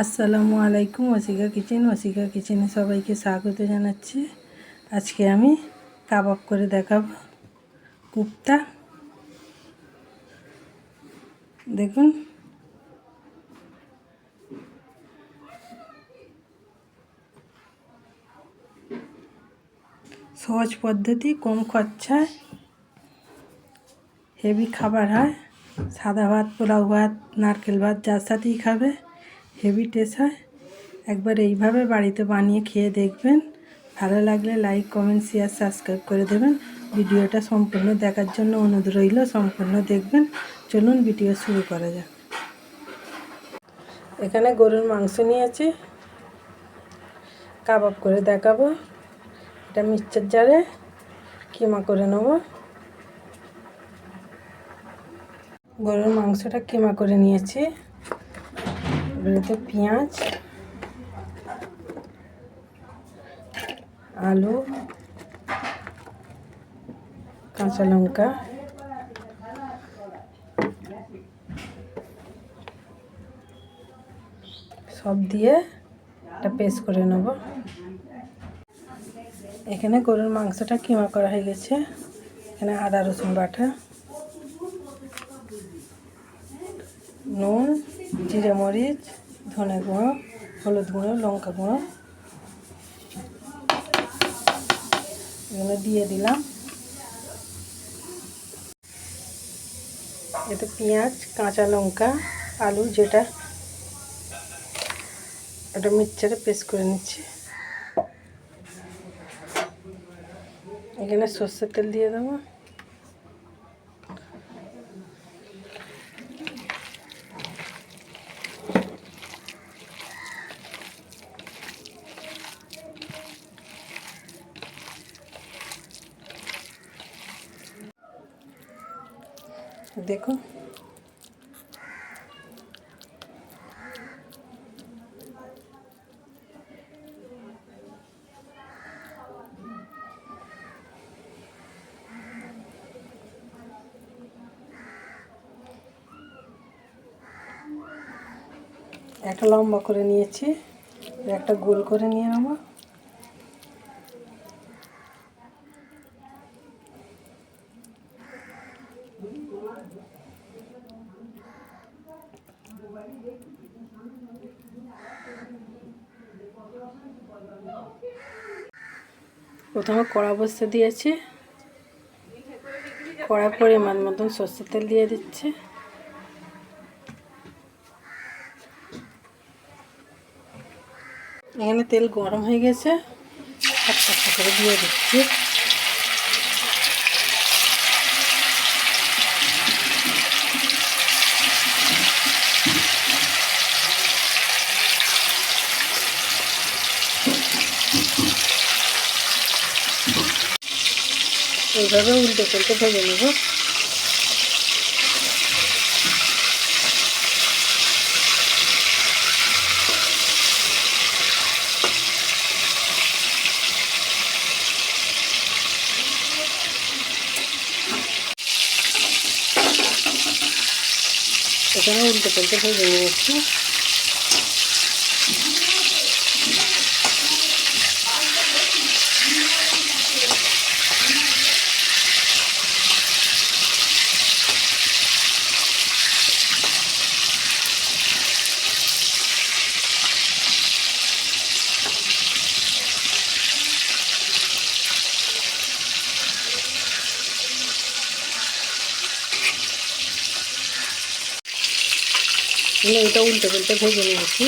আসসালামু আলাইকুম ওসিকা কিচেন ওসিকা কিচেনে সবাইকে স্বাগত জানাচ্ছি। আজকে আমি কাবাব করে দেখাবো কুপ্তা। দেখুন। সহজ পদ্ধতি, কম খরচায়। হেভি খাবার হয়। সাদা ভাত, পোলাও ভাত, নারকেল ভাত, যার সাথেই খাবে। হেভি টেস্ট হয়। একবার এইভাবে বাড়িতে বানিয়ে খেয়ে দেখবেন। ভালো লাগলে লাইক কমেন্ট শেয়ার সাবস্ক্রাইব করে দেবেন। ভিডিওটা সম্পূর্ণ দেখার জন্য অনুরোধ রইল, সম্পূর্ণ দেখবেন। চলুন ভিডিও শুরু করা যাক। এখানে গরুর মাংস নিয়েছি। কাবাব করে দেখাবো। এটা মিক্সচার জারে কিমা করে নেব। গরুর মাংসটা কিমা করে নিয়েছি। এগুলোতে পেঁয়াজ আলু কাঁচা লঙ্কা সব দিয়ে একটা পেস্ট করে নেব। এখানে গরুর মাংসটা কিমা করা হয়ে গেছে। এখানে আদা রসুন বাটা, নুন জিরে মরিচ, ধনে গুঁড়ো, হলুদ গুঁড়ো, লঙ্কা গুঁড়ো। এগুলো দিয়ে দিলাম। এতে পেঁয়াজ, কাঁচা লঙ্কা, আলু যেটা, ওটা মিক্সারে পেস্ট করে নিচ্ছি। এখানে সর্ষের তেল দিয়ে দেবো। দেখো। একটা লম্বা করে নিয়েছি একটা গোল করে নিয়ে নেব। প্রথমে কড়া বসতে দিয়েছি। কড়া পরিমাণ মতন সর্ষের তেল দিয়ে দিচ্ছে। এখানে তেল গরম হয়ে গেছে। দিয়ে দিচ্ছি। এইভাবে উল্টে পাল্টে ভেজে নেব এখানে উল্টে পাল্টে ভেজে নিয়েছি এটা উল্টে পাল্টে ভেজে নিয়েছি